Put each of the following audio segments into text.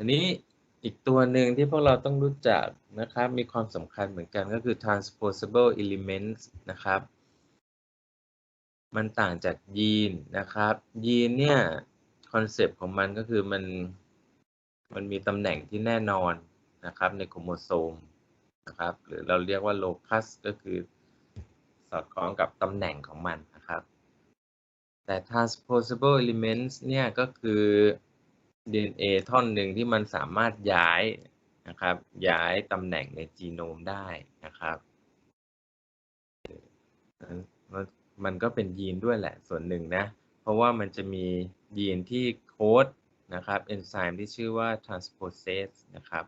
อันนี้อีกตัวหนึ่งที่พวกเราต้องรู้จักนะครับ มีความสำคัญเหมือนกันก็คือ transposable elements นะครับ มันต่างจากยีนนะครับ ยีนเนี่ยคอนเซปต์ของมันก็คือมันมันมีตำแหน่งที่แน่นอนนะครับในโครโมโซมนะครับ หรือเราเรียกว่าโลคัสก็คือสอดคล้องกับตำแหน่งของมันนะครับ แต่ transposable elements เนี่ยก็คือ DNA ท่อนหนึ่งที่มันสามารถย้ายนะครับ ย้ายตำแหน่งในจีโนมได้นะครับมันก็เป็นยีนด้วยแหละส่วนหนึ่งนะ เพราะว่ามันจะมียีนที่โค้ดนะครับเอนไซม์ที่ชื่อว่า transposase นะครับ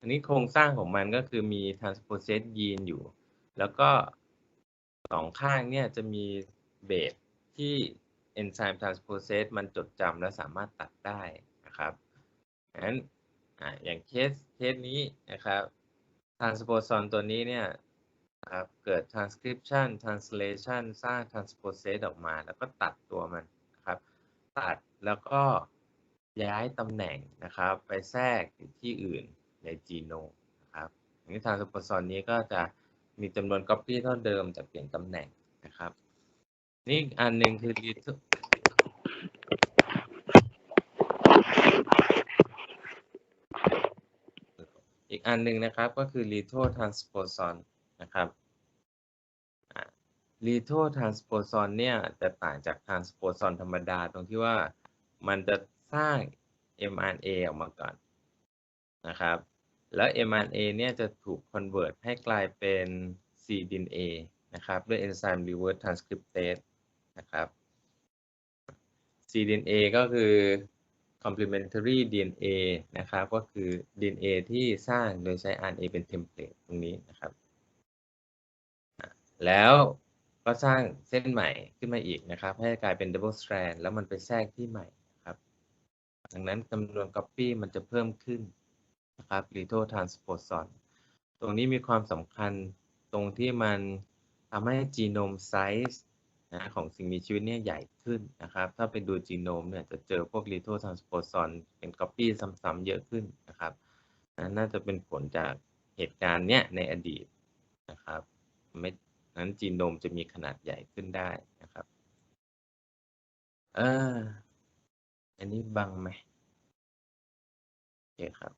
อันนี้โครงสร้างของมันก็คือมี transposase ยีนอยู่ แล้วก็สองข้างเนี่ยจะมีเบสที่เอนไซม์ transposase มันจดจำและสามารถตัดได้ นะครับงั้นออย่างเคสเคสนี้นะครับ transposon ตัวนี้เนี่ยครับเกิด transcription translation สร้าง transposase ออกมา แล้วก็ตัดตัวมันนะครับ ตัดแล้วก็ย้ายตำแหน่งนะครับ ไปแทรกที่อื่นในจีโนมนะครับอย่างนี้ transposon นี้ก็จะมีจำนวน copy เท่าเดิมแต่เปลี่ยนตำแหน่งนะครับ นี่อันหนึ่งคือ อี กอันหนึ่งนะครับก็คือ litho transposon นะครับ litho transposon เนี่ยจะต่างจาก transposon ธรรมดาตรงที่ว่ามันจะสร้าง mRNA ออกมาก่อนนะครับ แล้ว mRNA เนี่ยจะถูก convert ให้กลายเป็น cDNA นะครับด้วยเอนไซม์ reverse transcriptase นะครับ cDNA ก็คือ complementary DNA นะครับ ก็คือ DNA ที่สร้างโดยใช้ RNA เป็นเทมเพลตตรงนี้นะครับ แล้วก็สร้างเส้นใหม่ขึ้นมาอีกนะครับ ให้กลายเป็น double strand แล้วมันไปแทรกที่ใหม่นะครับ ดังนั้นจำนวน copy มันจะเพิ่มขึ้นนะครับ litho transposon ตรงนี้มีความสำคัญตรงที่มันทำให้ genome size นะของสิ่งมีชีวิตเนี่ยใหญ่ขึ้นนะครับ ถ้าไปดูจีโนมเนี่ยจะเจอพวก litho transposon เป็น copy ซ้ำๆเยอะขึ้นนะครับนน่าจะเป็นผลจากเหตุการณ์เนี้ยในอดีตนะครับไม่นั้นจีโนมจะมีขนาดใหญ่ขึ้นได้นะครับเอออันนี้บังไหมโอเคครับ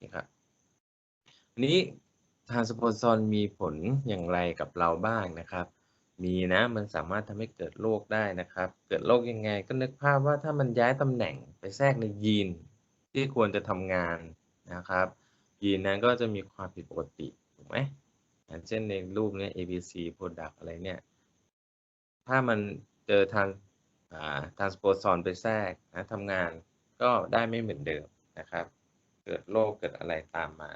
นี่ครับนี้ ทานสปอนซอนมีผลอย่างไรกับเราบ้างนะครับ มีนะมันสามารถทำให้เกิดโรคได้นะครับ เกิดโรคยังไงก็นึกภาพว่าถ้ามันย้ายตำแหน่งไปแทรกในยีนที่ควรจะทำงานนะครับ ยีนนั้นก็จะมีความผิดปกติถูกไหมอย่างเช่นในรูปนี้ ABC product อะไรเนี่ยถ้ามันเจอทางทางสปอร์ซอนไปแทรกนะทำงานก็ได้ไม่เหมือนเดิมนะครับ เกิดโรคเกิดอะไรตามมา